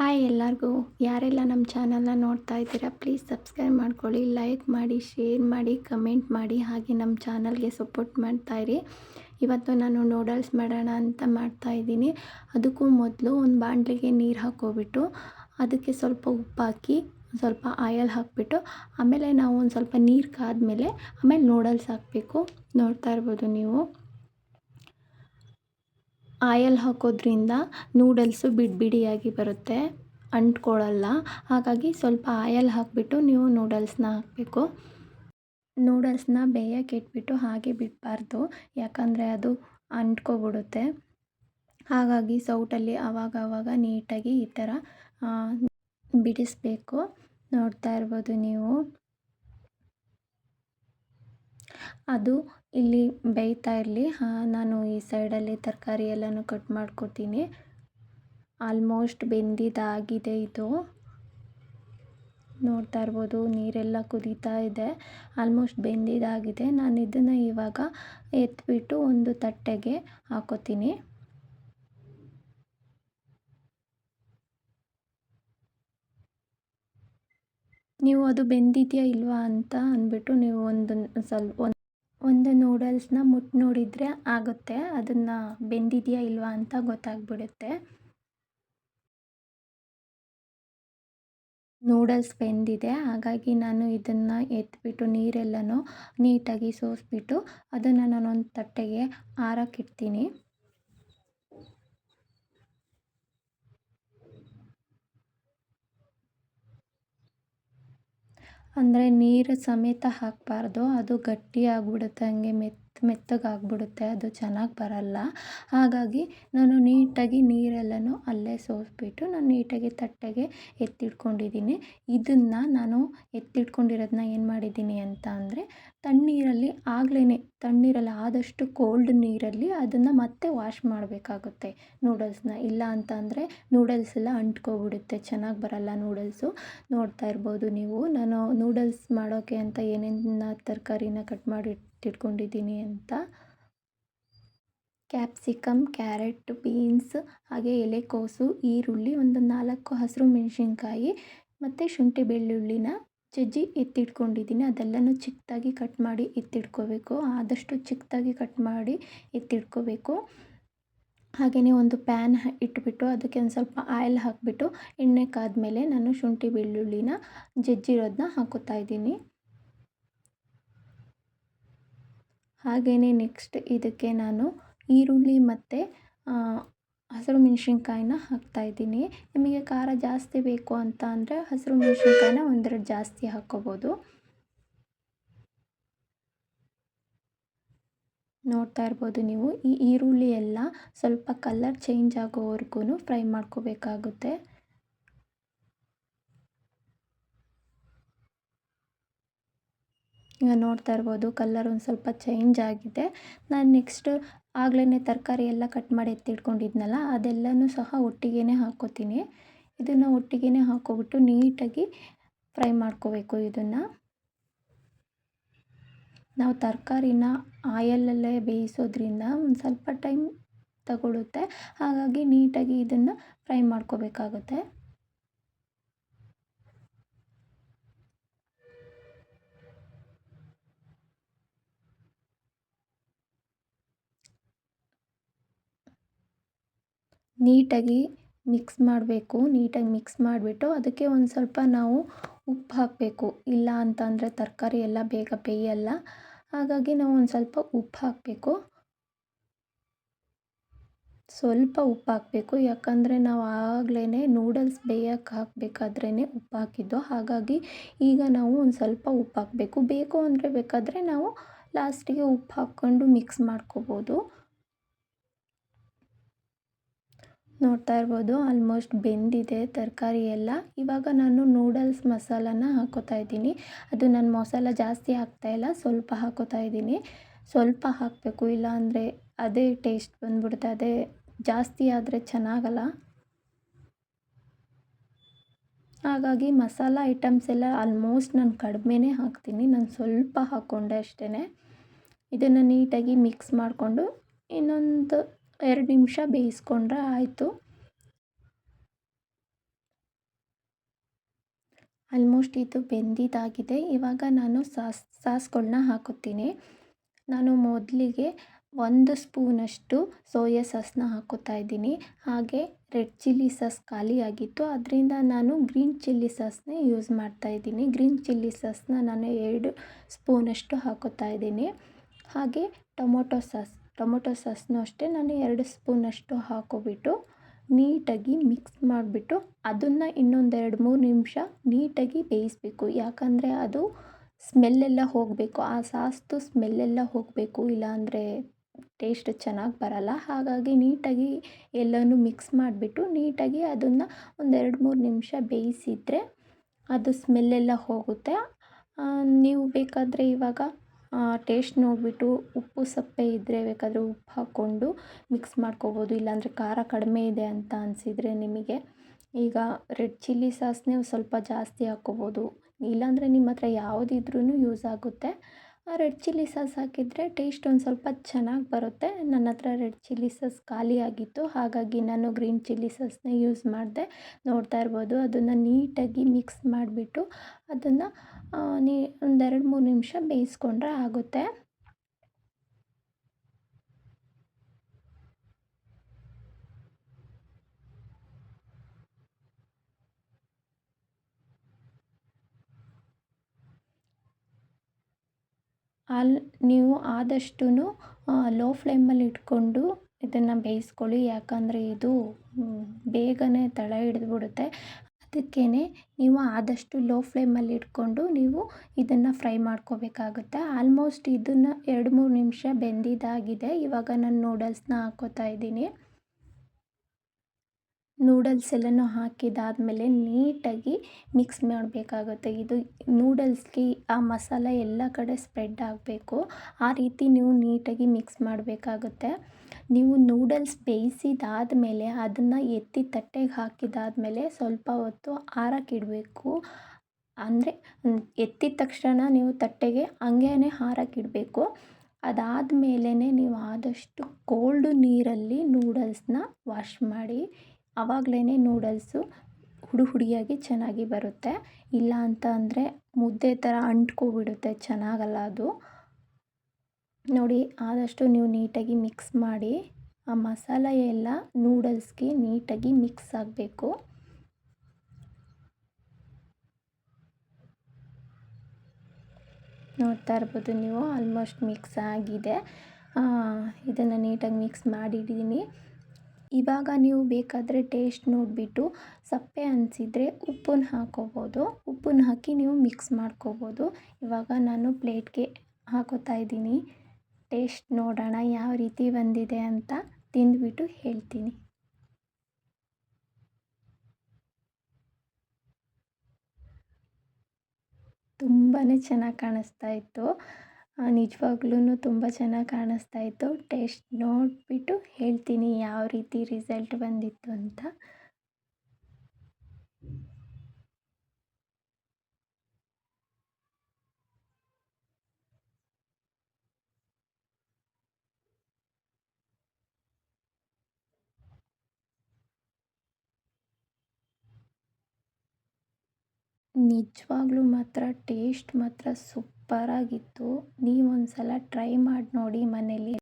Hi ಎಲ್ಲರಿಗೂ. ಯಾರೆಲ್ಲ ನಮ್ಮ ಚಾನಲ್ನ ನೋಡ್ತಾ ಇದ್ದೀರಾ, ಪ್ಲೀಸ್ ಸಬ್ಸ್ಕ್ರೈಬ್ ಮಾಡ್ಕೊಳ್ಳಿ, ಲೈಕ್ ಮಾಡಿ, ಶೇರ್ ಮಾಡಿ, ಕಮೆಂಟ್ ಮಾಡಿ, ಹಾಗೆ ನಮ್ಮ ಚಾನಲ್ಗೆ ಸಪೋರ್ಟ್ ಮಾಡ್ತಾಯಿರಿ ಇವತ್ತು ನಾನು ನೂಡಲ್ಸ್ ಮಾಡೋಣ ಅಂತ ಮಾಡ್ತಾ ಇದ್ದೀನಿ. ಅದಕ್ಕೂ ಮೊದಲು ಒಂದು ಬಾಣಲಿಗೆ ನೀರು ಹಾಕೋಬಿಟ್ಟು ಅದಕ್ಕೆ ಸ್ವಲ್ಪ ಉಪ್ಪು ಹಾಕಿ, ಸ್ವಲ್ಪ ಆಯಲ್ ಹಾಕಿಬಿಟ್ಟು, ಆಮೇಲೆ ನಾವು ಒಂದು ಸ್ವಲ್ಪ ನೀರು ಕಾದ್ಮೇಲೆ ಆಮೇಲೆ ನೂಡಲ್ಸ್ ಹಾಕಬೇಕು. ನೋಡ್ತಾ ಇರ್ಬೋದು ನೀವು. ಆಯಲ್ ಹಾಕೋದ್ರಿಂದ ನೂಡಲ್ಸು ಬಿಡಿ ಬಿಡಿಯಾಗಿ ಬರುತ್ತೆ. ಅಂಟ್ಕೊಳ್ಳಲ್ಲ. ಹಾಗಾಗಿ ಸ್ವಲ್ಪ ಆಯಲ್ ಹಾಕಿಬಿಟ್ಟು ನೀವು ನೂಡಲ್ಸ್ನ ಹಾಕಬೇಕು. ನೂಡಲ್ಸ್ನ ಬೇಯಕ್ಕೆ ಇಟ್ಬಿಟ್ಟು ಹಾಗೆ ಬಿಡಬಾರ್ದು. ಯಾಕಂದರೆ ಅದು ಅಂಟ್ಕೊಬಿಡುತ್ತೆ. ಹಾಗಾಗಿ ಸೌಟಲ್ಲಿ ಆವಾಗ ಆವಾಗ ನೀಟಾಗಿ ಈ ಥರ ಬಿಡಿಸ್ಬೇಕು. ನೋಡ್ತಾ ಇರ್ಬೋದು ನೀವು. ಅದು ಇಲ್ಲಿ ಬೇಯ್ತಾ ಇರಲಿ. ನಾನು ಈ ಸೈಡಲ್ಲಿ ತರಕಾರಿ ಎಲ್ಲನೂ ಕಟ್ ಮಾಡ್ಕೊತೀನಿ ಆಲ್ಮೋಸ್ಟ್ ಬೆಂದಿದ್ದಾಗಿದೆ ಇದು. ನೋಡ್ತಾ ಇರ್ಬೋದು, ನೀರೆಲ್ಲ ಕುದೀತಾ ಇದೆ. ಆಲ್ಮೋಸ್ಟ್ ಬೆಂದಿದ್ದಾಗಿದೆ ನಾನು ಇದನ್ನು ಇವಾಗ ಎತ್ಬಿಟ್ಟು ಒಂದು ತಟ್ಟೆಗೆ ಹಾಕೋತೀನಿ. ನೀವು ಅದು ಬೆಂದಿದೆಯಾ ಇಲ್ವಾ ಅಂತ ಅಂದ್ಬಿಟ್ಟು ನೀವು ಒಂದು ಸ್ವಲ್ಪ ಒಂದು ನೂಡಲ್ಸ್ನ ಮುಟ್ಟು ನೋಡಿದರೆ ಆಗುತ್ತೆ. ಅದನ್ನು ಬೆಂದಿದೆಯಾ ಇಲ್ವಾ ಅಂತ ಗೊತ್ತಾಗ್ಬಿಡುತ್ತೆ. ನೂಡಲ್ಸ್ ಬೆಂದಿದೆ. ಹಾಗಾಗಿ ನಾನು ಇದನ್ನು ಎತ್ತಿಬಿಟ್ಟು ನೀರೆಲ್ಲನೂ ನೀಟಾಗಿ ಸೋಸಿಬಿಟ್ಟು ಅದನ್ನು ನಾನೊಂದು ತಟ್ಟೆಗೆ ಆರಕ್ಕಿಡ್ತೀನಿ. ಅಂದರೆ ನೀರು ಸಮೇತ ಹಾಕಬಾರ್ದು. ಅದು ಗಟ್ಟಿ ಆಗಿಬಿಡುತ್ತೆ ಹಂಗೆ ಮೆತ್ತ ಮೆತ್ತಗಾಗ್ಬಿಡುತ್ತೆ, ಅದು ಚೆನ್ನಾಗಿ ಬರಲ್ಲ. ಹಾಗಾಗಿ ನಾನು ನೀಟಾಗಿ ನೀರೆಲ್ಲನೂ ಅಲ್ಲೇ ಸೋಸಿಬಿಟ್ಟು ನಾನು ನೀಟಾಗಿ ತಟ್ಟೆಗೆ ಎತ್ತಿಟ್ಕೊಂಡಿದ್ದೀನಿ. ಇದನ್ನು ನಾನು ಎತ್ತಿಟ್ಕೊಂಡಿರೋದನ್ನ ಏನು ಮಾಡಿದ್ದೀನಿ ಅಂತ ಅಂದರೆ ತಣ್ಣೀರಲ್ಲಿ ಆಗ್ಲೇ ತಣ್ಣೀರಲ್ಲಿ ಆದಷ್ಟು ಕೋಲ್ಡ್ ನೀರಲ್ಲಿ ಅದನ್ನು ಮತ್ತೆ ವಾಶ್ ಮಾಡಬೇಕಾಗುತ್ತೆ. ನೂಡಲ್ಸನ್ನ ಇಲ್ಲ ಅಂತ ಅಂದರೆ ನೂಡಲ್ಸ್ ಎಲ್ಲ ಅಂಟ್ಕೊಬಿಡುತ್ತೆ. ಚೆನ್ನಾಗಿ ಬರಲ್ಲ ನೂಡಲ್ಸು ನೋಡ್ತಾ ಇರ್ಬೋದು ನೀವು. ನಾನು ನೂಡಲ್ಸ್ ಮಾಡೋಕ್ಕೆ ಅಂತ ಏನೇನು ತರಕಾರಿನ ಕಟ್ ಮಾಡಿ ಇಟ್ಕೊಂಡಿದ್ದೀನಿ ಅಂತ. ಕ್ಯಾಪ್ಸಿಕಮ್ ಕ್ಯಾರೆಟ್ ಬೀನ್ಸ್ ಹಾಗೆ ಎಲೆಕೋಸು ಈರುಳ್ಳಿ ಒಂದು ನಾಲ್ಕು ಹಸಿರು ಮೆಣಸಿನ್ಕಾಯಿ, ಮತ್ತು ಶುಂಠಿ ಬೆಳ್ಳುಳ್ಳಿನ ಜಜ್ಜಿ ಎತ್ತಿಟ್ಕೊಂಡಿದ್ದೀನಿ. ಅದೆಲ್ಲನೂ ಚಿಕ್ಕದಾಗಿ ಕಟ್ ಮಾಡಿ ಎತ್ತಿಟ್ಕೋಬೇಕು. ಆದಷ್ಟು ಚಿಕ್ಕದಾಗಿ ಕಟ್ ಮಾಡಿ ಎತ್ತಿಟ್ಕೋಬೇಕು. ಹಾಗೆಯೇ ಒಂದು ಪ್ಯಾನ್ ಇಟ್ಬಿಟ್ಟು ಅದಕ್ಕೆ ಒಂದು ಸ್ವಲ್ಪ ಆಯಿಲ್ ಹಾಕಿಬಿಟ್ಟು ಎಣ್ಣೆ ಕಾದ್ಮೇಲೆ ನಾನು ಶುಂಠಿ ಬೆಳ್ಳುಳ್ಳಿನ ಜಜ್ಜಿರೋದನ್ನ ಹಾಕೋತಾ ಇದ್ದೀನಿ. ಹಾಗೆಯೇ ನೆಕ್ಸ್ಟ್ ಇದಕ್ಕೆ ನಾನು ಈರುಳ್ಳಿ ಮತ್ತು ಹಸಿರು ಮೆಣಸಿನ್ಕಾಯಿನ ಹಾಕ್ತಾಯಿದ್ದೀನಿ ನಿಮಗೆ ಖಾರ ಜಾಸ್ತಿ ಬೇಕು ಅಂತ ಅಂದರೆ ಹಸಿರು ಮೆಣಸಿನ್ಕಾಯಿನ ಒಂದೆರಡು ಜಾಸ್ತಿ ಹಾಕ್ಕೋಬೋದು. ನೋಡ್ತಾ ಇರ್ಬೋದು ನೀವು, ಈ ಈರುಳ್ಳಿ ಎಲ್ಲ ಸ್ವಲ್ಪ ಕಲ್ಲರ್ ಚೇಂಜ್ ಆಗೋವರೆಗೂ ಫ್ರೈ ಮಾಡ್ಕೋಬೇಕಾಗುತ್ತೆ. ನೋಡ್ತಾ ಇರ್ಬೋದು ಕಲ್ಲರ್ ಒಂದು ಸ್ವಲ್ಪ ಚೇಂಜ್ ಆಗಿದೆ. ನಾನು ನೆಕ್ಸ್ಟ್ ಆಗ್ಲೇ ತರಕಾರಿ ಎಲ್ಲ ಕಟ್ ಮಾಡಿ ಎತ್ತಿಟ್ಕೊಂಡಿದ್ನಲ್ಲ, ಅದೆಲ್ಲನೂ ಸಹ ಒಟ್ಟಿಗೆ ಹಾಕ್ಕೋತೀನಿ ಇದನ್ನು ಒಟ್ಟಿಗೆ ಹಾಕ್ಕೊಬಿಟ್ಟು ನೀಟಾಗಿ ಫ್ರೈ ಮಾಡ್ಕೋಬೇಕು ಇದನ್ನು. ನಾವು ತರಕಾರಿನ ಆಯಲಲ್ಲೇ ಬೇಯಿಸೋದ್ರಿಂದ ಒಂದು ಸ್ವಲ್ಪ ಟೈಮ್ ತಗೊಳ್ಳುತ್ತೆ ಹಾಗಾಗಿ ನೀಟಾಗಿ ಇದನ್ನು ಫ್ರೈ ಮಾಡ್ಕೋಬೇಕಾಗುತ್ತೆ. ನೀಟಾಗಿ ಮಿಕ್ಸ್ ಮಾಡಬೇಕು, ನೀಟಾಗಿ ಮಿಕ್ಸ್ ಮಾಡಿಬಿಟ್ಟು ಅದಕ್ಕೆ ಒಂದು ಸ್ವಲ್ಪ ನಾವು ಉಪ್ಪು ಹಾಕಬೇಕು. ಇಲ್ಲ ಅಂತಂದರೆ ತರಕಾರಿ ಎಲ್ಲ ಬೇಗ ಬೇಯಲ್ಲ. ಹಾಗಾಗಿ ನಾವು ಒಂದು ಸ್ವಲ್ಪ ಉಪ್ಪು ಹಾಕಬೇಕು. ಸ್ವಲ್ಪ ಉಪ್ಪು ಹಾಕಬೇಕು. ಯಾಕಂದರೆ ನಾವು ಆಗಲೇ ನೂಡಲ್ಸ್ ಬೇಯಕ್ಕೆ ಹಾಕಬೇಕಾದ್ರೇ ಉಪ್ಪು ಹಾಕಿದ್ದು. ಹಾಗಾಗಿ ಈಗ ನಾವು ಒಂದು ಸ್ವಲ್ಪ ಉಪ್ಪು ಹಾಕಬೇಕು. ಬೇಕು ಅಂದರೆ ಬೇಕಾದರೆ ನಾವು ಲಾಸ್ಟಿಗೆ ಉಪ್ಪು ಹಾಕ್ಕೊಂಡು ಮಿಕ್ಸ್ ಮಾಡ್ಕೋಬೋದು. ನೋಡ್ತಾ ಇರ್ಬೋದು. ಆಲ್ಮೋಸ್ಟ್ ಬೆಂದಿದೆ ತರಕಾರಿ ಎಲ್ಲ. ಇವಾಗ ನಾನು ನೂಡಲ್ಸ್ ಮಸಾಲಾನ ಹಾಕೋತಾ ಇದ್ದೀನಿ. ಅದು ನಾನು ಮಸಾಲ ಜಾಸ್ತಿ ಹಾಕ್ತಾಯಿಲ್ಲ ಸ್ವಲ್ಪ ಹಾಕೋತಾ ಇದ್ದೀನಿ. ಸ್ವಲ್ಪ ಹಾಕಬೇಕು ಇಲ್ಲ ಅಂದರೆ ಅದೇ ಟೇಸ್ಟ್ ಬಂದ್ಬಿಡುತ್ತೆ, ಅದೇ ಜಾಸ್ತಿ ಆದರೆ ಚೆನ್ನಾಗಲ್ಲ. ಹಾಗಾಗಿ ಮಸಾಲ ಐಟಮ್ಸ್ ಎಲ್ಲ ಆಲ್ಮೋಸ್ಟ್ ನಾನು ಕಡಿಮೆನೇ ಹಾಕ್ತೀನಿ. ನಾನು ಸ್ವಲ್ಪ ಹಾಕ್ಕೊಂಡೆ ಅಷ್ಟೇ ಇದನ್ನು ನೀಟಾಗಿ ಮಿಕ್ಸ್ ಮಾಡಿಕೊಂಡು ಇನ್ನೊಂದು ಎರಡು ನಿಮಿಷ ಬೇಯಿಸ್ಕೊಂಡ್ರೆ ಆಯಿತು. ಆಲ್ಮೋಸ್ಟ್ ಇದು ಬೆಂದಿದ್ದಾಗಿದೆ. ಇವಾಗ ನಾನು ಸಾಸ್ ಸಾಸ್ಗಳನ್ನ ಹಾಕುತ್ತೀನಿ. ನಾನು ಮೊದಲಿಗೆ ಒಂದು ಸ್ಪೂನಷ್ಟು ಸೋಯಾ ಸಾಸ್ನ ಹಾಕೋತಾ ಇದ್ದೀನಿ. ಹಾಗೆ ರೆಡ್ ಚಿಲ್ಲಿ ಸಾಸ್ ಖಾಲಿಯಾಗಿತ್ತು ಅದರಿಂದ ನಾನು ಗ್ರೀನ್ ಚಿಲ್ಲಿ ಸಾಸನ್ನೇ ಯೂಸ್ ಮಾಡ್ತಾ ಇದ್ದೀನಿ. ಗ್ರೀನ್ ಚಿಲ್ಲಿ ಸಾಸ್ನ ನಾನು ಎರಡು ಸ್ಪೂನಷ್ಟು ಹಾಕೋತಾ ಇದ್ದೀನಿ. ಹಾಗೆ ಟೊಮೊಟೊ ಸಾಸ್. ಟೊಮೊಟೊ ಸಾಸನ್ನು ಅಷ್ಟೇ, ನಾನು ಎರಡು ಸ್ಪೂನಷ್ಟು ಹಾಕೋಬಿಟ್ಟು ನೀಟಾಗಿ ಮಿಕ್ಸ್ ಮಾಡಿಬಿಟ್ಟು ಅದನ್ನು ಇನ್ನೊಂದು ಎರಡು ಮೂರು ನಿಮಿಷ ನೀಟಾಗಿ ಬೇಯಿಸಬೇಕು. ಯಾಕಂದರೆ ಅದು ಸ್ಮೆಲ್ಲೆಲ್ಲ ಹೋಗಬೇಕು. ಆ ಸಾಸ್ದು ಸ್ಮೆಲ್ಲೆಲ್ಲ ಹೋಗಬೇಕು, ಇಲ್ಲಾಂದರೆ ಟೇಸ್ಟ್ ಚೆನ್ನಾಗಿ ಬರಲ್ಲ. ಹಾಗಾಗಿ ನೀಟಾಗಿ ಎಲ್ಲನೂ ಮಿಕ್ಸ್ ಮಾಡಿಬಿಟ್ಟು ನೀಟಾಗಿ ಅದನ್ನು ಒಂದೆರಡು ಮೂರು ನಿಮಿಷ ಬೇಯಿಸಿದರೆ ಅದು ಸ್ಮೆಲ್ಲೆಲ್ಲ ಹೋಗುತ್ತೆ. ನೀವು ಬೇಕಾದರೆ ಇವಾಗ ಟೇಸ್ಟ್ ನೋಡಿಬಿಟ್ಟು ಉಪ್ಪು ಸಪ್ಪೆ ಇದ್ದರೆ ಬೇಕಾದರೆ ಉಪ್ಪು ಹಾಕ್ಕೊಂಡು ಮಿಕ್ಸ್ ಮಾಡ್ಕೊಬೋದು. ಇಲ್ಲಾಂದರೆ ಖಾರ ಕಡಿಮೆ ಇದೆ ಅಂತ ಅನಿಸಿದರೆ ನಿಮಗೆ ಈಗ ರೆಡ್ ಚಿಲ್ಲಿ ಸಾಸ್ನೇ ಸ್ವಲ್ಪ ಜಾಸ್ತಿ ಹಾಕ್ಕೊಬೋದು. ಇಲ್ಲಾಂದರೆ ನಿಮ್ಮ ಹತ್ರ ಯಾವುದಿದ್ರೂ ಯೂಸ್ ಆಗುತ್ತೆ. ರೆಡ್ ಚಿಲ್ಲಿ ಸಾಸ್ ಹಾಕಿದರೆ ಟೇಸ್ಟ್ ಒಂದು ಸ್ವಲ್ಪ ಚೆನ್ನಾಗಿ ಬರುತ್ತೆ. ನನ್ನ ಹತ್ರ ರೆಡ್ ಚಿಲ್ಲಿ ಸಾಸ್ ಖಾಲಿಯಾಗಿತ್ತು ಹಾಗಾಗಿ ನಾನು ಗ್ರೀನ್ ಚಿಲ್ಲಿ ಸಾಸ್ನ ಯೂಸ್ ಮಾಡಿದೆ ನೋಡ್ತಾ ಇರ್ಬೋದು. ಅದನ್ನು ನೀಟಾಗಿ ಮಿಕ್ಸ್ ಮಾಡಿಬಿಟ್ಟು ಅದನ್ನು ನೀ ಒಂದೆರಡು ಮೂರು ನಿಮಿಷ ಬೇಯಿಸ್ಕೊಂಡ್ರೆ ಆಗುತ್ತೆ. ಅಲ್ಲಿ ನೀವು ಆದಷ್ಟು ಲೋ ಫ್ಲೇಮಲ್ಲಿ ಇಟ್ಕೊಂಡು ಇದನ್ನು ಬೇಯಿಸ್ಕೊಳ್ಳಿ. ಯಾಕಂದರೆ ಇದು ಬೇಗನೆ ತಳ ಹಿಡಿದ್ಬಿಡುತ್ತೆ. ಅದಕ್ಕೇ ನೀವು ಆದಷ್ಟು ಲೋ ಫ್ಲೇಮಲ್ಲಿ ಇಟ್ಕೊಂಡು ನೀವು ಇದನ್ನು ಫ್ರೈ ಮಾಡ್ಕೋಬೇಕಾಗುತ್ತೆ. ಆಲ್ಮೋಸ್ಟ್ ಇದನ್ನು ಎರಡು ಮೂರು ನಿಮಿಷ ಬೆಂದಿದ್ದಾಗಿದೆ ಇವಾಗ ನಾನು ನೂಡಲ್ಸ್ನ ಹಾಕೋತಾ ಇದ್ದೀನಿ. ನೂಡಲ್ಸ್ ಎಲ್ಲನೂ ಹಾಕಿದಾದಮೇಲೆ ನೀಟಾಗಿ ಮಿಕ್ಸ್ ಮಾಡಬೇಕಾಗುತ್ತೆ. ಇದು ನೂಡಲ್ಸ್ಗೆ ಆ ಮಸಾಲ ಎಲ್ಲ ಕಡೆ ಸ್ಪ್ರೆಡ್ ಆಗಬೇಕು. ಆ ರೀತಿ ನೀವು ನೀಟಾಗಿ ಮಿಕ್ಸ್ ಮಾಡಬೇಕಾಗುತ್ತೆ. ನೀವು ನೂಡಲ್ಸ್ ಬೇಯಿಸಿದಾದ್ಮೇಲೆ ಅದನ್ನು ಎತ್ತಿ ತಟ್ಟೆಗೆ ಹಾಕಿದಾದಮೇಲೆ ಸ್ವಲ್ಪ ಹೊತ್ತು ಆರಕ್ಕಿಡಬೇಕು ಅಂದರೆ ಎತ್ತಿದ ತಕ್ಷಣ ನೀವು ತಟ್ಟೆಗೆ ಹಂಗೇ ಹಾರಕ್ಕಿಡಬೇಕು ಅದಾದಮೇಲೆ ನೀವು ಆದಷ್ಟು ಕೋಲ್ಡ್ ನೀರಲ್ಲಿ ನೂಡಲ್ಸ್ನ ವಾಶ್ ಮಾಡಿ. ಆವಾಗಲೇ ನೂಡಲ್ಸು ಹುಡು ಹುಡಿಯಾಗಿ ಚೆನ್ನಾಗಿ ಬರುತ್ತೆ. ಇಲ್ಲ ಅಂತ ಅಂದರೆ ಮುದ್ದೆ ಥರ ಅಂಟ್ಕೊಬಿಡುತ್ತೆ, ಚೆನ್ನಾಗಲ್ಲ ಅದು. ನೋಡಿ, ಆದಷ್ಟು ನೀವು ನೀಟಾಗಿ ಮಿಕ್ಸ್ ಮಾಡಿ, ಆ ಮಸಾಲ ಎಲ್ಲ ನೂಡಲ್ಸ್ಗೆ ನೀಟಾಗಿ ಮಿಕ್ಸ್ ಆಗಬೇಕು. ನೋಡ್ತಾ ಇರ್ಬೋದು ನೀವು ಆಲ್ಮೋಸ್ಟ್ ಮಿಕ್ಸ್ ಆಗಿದೆ. ಇದನ್ನು ನೀಟಾಗಿ ಮಿಕ್ಸ್ ಮಾಡಿದ್ದೀನಿ. ಇವಾಗ ನೀವು ಬೇಕಾದರೆ ಟೇಸ್ಟ್ ನೋಡಿಬಿಟ್ಟು, ಸಪ್ಪೆ ಅನಿಸಿದರೆ ಉಪ್ಪನ್ನು ಹಾಕೋಬೋದು. ಉಪ್ಪನ್ನು ಹಾಕಿ ನೀವು ಮಿಕ್ಸ್ ಮಾಡ್ಕೋಬೋದು. ಇವಾಗ ನಾನು ಪ್ಲೇಟ್ಗೆ ಹಾಕೋತಾ ಇದ್ದೀನಿ. ಟೇಸ್ಟ್ ನೋಡೋಣ ಯಾವ ರೀತಿ ಬಂದಿದೆ ಅಂತ ತಿಂದುಬಿಟ್ಟು ಹೇಳ್ತೀನಿ. ತುಂಬಾ ಚೆನ್ನಾಗಿ ಕಾಣಿಸ್ತಾ ಇತ್ತು. ನಿಜವಾಗ್ಲೂ ತುಂಬ ಚೆನ್ನಾಗಿ ಕಾಣಿಸ್ತಾ ಇತ್ತು. ಟೇಸ್ಟ್ ನೋಡಿಬಿಟ್ಟು ಹೇಳ್ತೀನಿ ಯಾವ ರೀತಿ ರಿಸಲ್ಟ್ ಬಂದಿತ್ತು ಅಂತ. ನಿಜವಾಗ್ಲೂ ಮಾತ್ರ ಟೇಸ್ಟ್ ಮಾತ್ರ ಸೂಪರಾಗಿತ್ತು ನೀವು ಒಂದು ಸಲ ಟ್ರೈ ಮಾಡಿ ನೋಡಿ ಮನೇಲಿ.